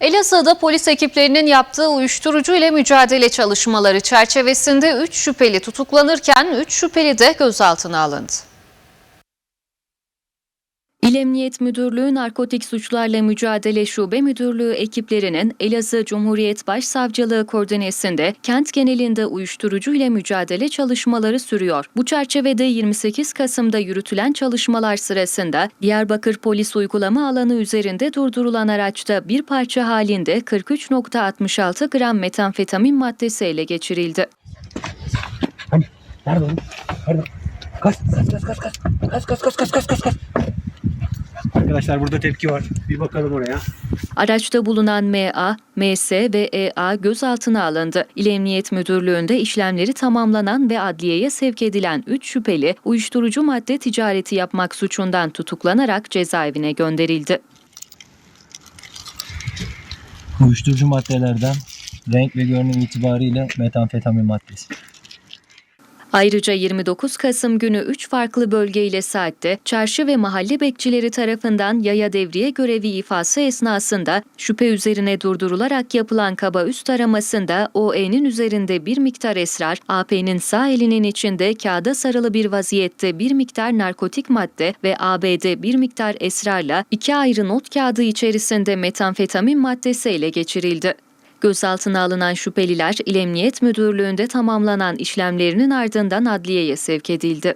Elazığ'da polis ekiplerinin yaptığı uyuşturucu ile mücadele çalışmaları çerçevesinde 3 şüpheli tutuklanırken 3 şüpheli de gözaltına alındı. İl Emniyet Müdürlüğü Narkotik Suçlarla Mücadele Şube Müdürlüğü ekiplerinin Elazığ Cumhuriyet Başsavcılığı koordinesinde kent genelinde uyuşturucu ile mücadele çalışmaları sürüyor. Bu çerçevede 28 Kasım'da yürütülen çalışmalar sırasında Diyarbakır Polis Uygulama Alanı üzerinde durdurulan araçta bir parça halinde 43.66 gram metamfetamin maddesi ele geçirildi. Hani? Nerede oğlum? Nerede? Kaç, kaç, kaç, kaç, kaç, kaç, kaç, kaç, kaç, kaç, kaç. Arkadaşlar burada tepki var. Bir bakalım oraya. Araçta bulunan MA, MS ve EA gözaltına alındı. İl Emniyet Müdürlüğü'nde işlemleri tamamlanan ve adliyeye sevk edilen 3 şüpheli uyuşturucu madde ticareti yapmak suçundan tutuklanarak cezaevine gönderildi. Uyuşturucu maddelerden renk ve görünüm itibariyle metamfetamin maddesi. Ayrıca 29 Kasım günü 3 farklı bölge ile saatte çarşı ve mahalle bekçileri tarafından yaya devriye görevi ifası esnasında şüphe üzerine durdurularak yapılan kaba üst aramasında OE'nin üzerinde bir miktar esrar, AP'nin sağ elinin içinde kağıda sarılı bir vaziyette bir miktar narkotik madde ve AB'de bir miktar esrarla iki ayrı not kağıdı içerisinde metamfetamin maddesi ele geçirildi. Gözaltına alınan şüpheliler İl Emniyet Müdürlüğü'nde tamamlanan işlemlerinin ardından adliyeye sevk edildi.